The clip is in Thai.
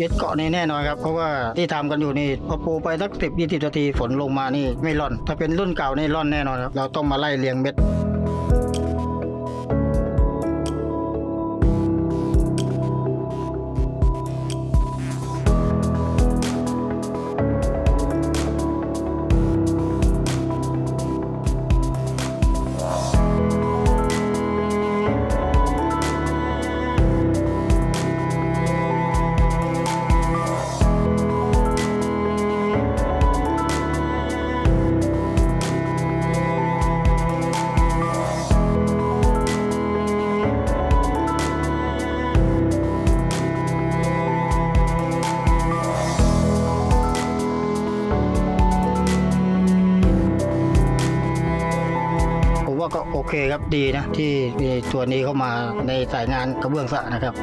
ยึดเกาะนี่แน่นอนครับเพราะว่าที่ทำกันอยู่นี่พอปูไปสักสิบยี่สิบนาทีฝนลงมานี่ไม่ร่อน ถ้าเป็นรุ่นเก่านี่ร่อนแน่นอนครับเราต้องมาไล่เลียงเม็ด ว่าก็โอเคครับดีนะที่มีตัวนี้เข้ามาในสายงานกระเบื้องสระนะครับ